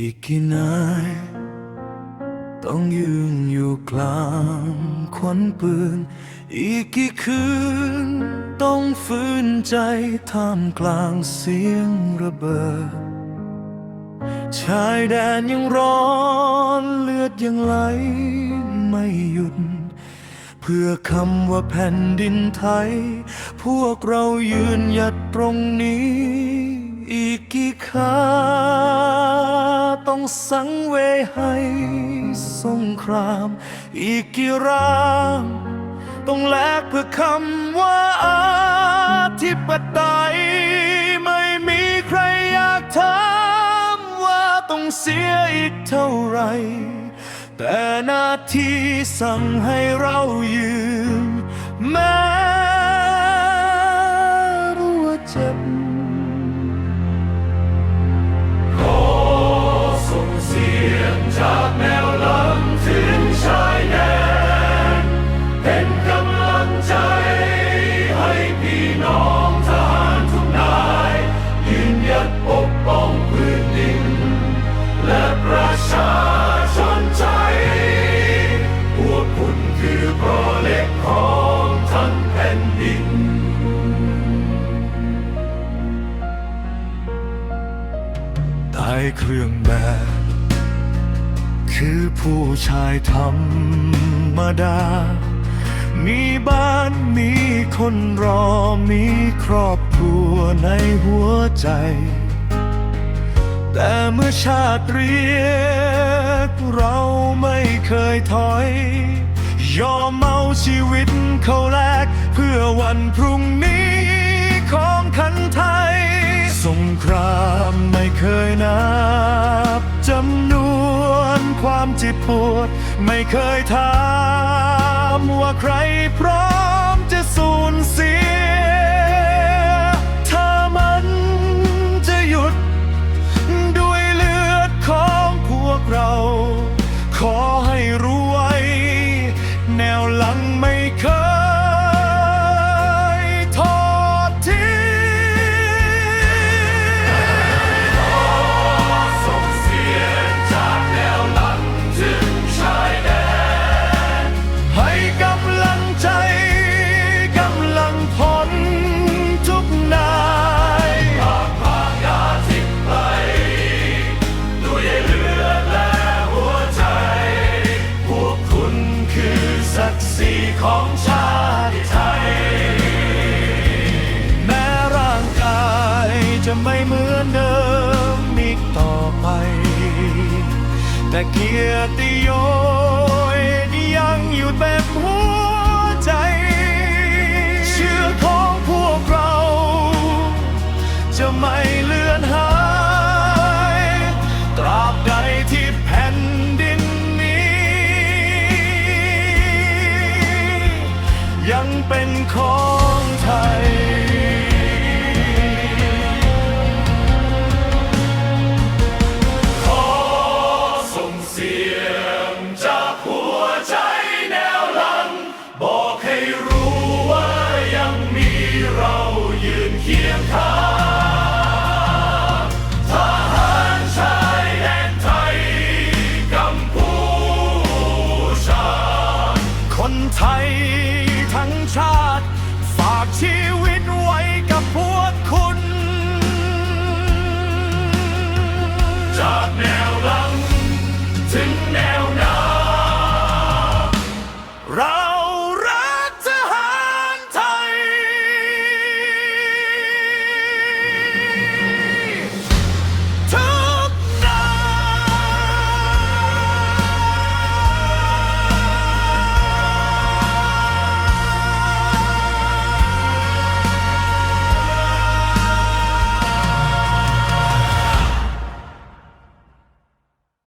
อีกี่นายต้องยืนอยู่กลางควันปืน อีกกี่คืน ต้องฝืนใจท่ามกลางเสียงระเบิด ชายแดนยังร้อนเลือดยังไหลไม่หยุด เพื่อคำว่าแผ่นดินไทย พวกเรายืนหยัดตรงนี้ อีกกี่คาต้องสังเวยให้สงคราม อีกกี่ร่างต้องแลกเพื่อคำว่าอาธิปไตยไม่มีใครอยากถามว่าต้องเสียอีกเท่าไหรแต่นาทีสั่งให้เรายืนแม้ เครื่องแบบ คือผู้ชายธรรมดา มีบ้านมีคนรอมีครอบครัวในหัวใจ แต่เมื่อชาติเรียกเราไม่เคยถอย ยอมเมาชีวิตเขาแลกเพื่อวันพรุ่งนี้ของคันไทย สงครามไม่เคยนับจำนวนความเจ็บปวด ไม่เคยถามว่าใครพร้อม ของชาติไทย แม้ร่างกายจะไม่เหมือนเดิมอีกต่อไป แต่เกียรติยศยังอยู่เต็มหัวใจ เชื่อของพวกเราจะไม่ เป็นของไทย จา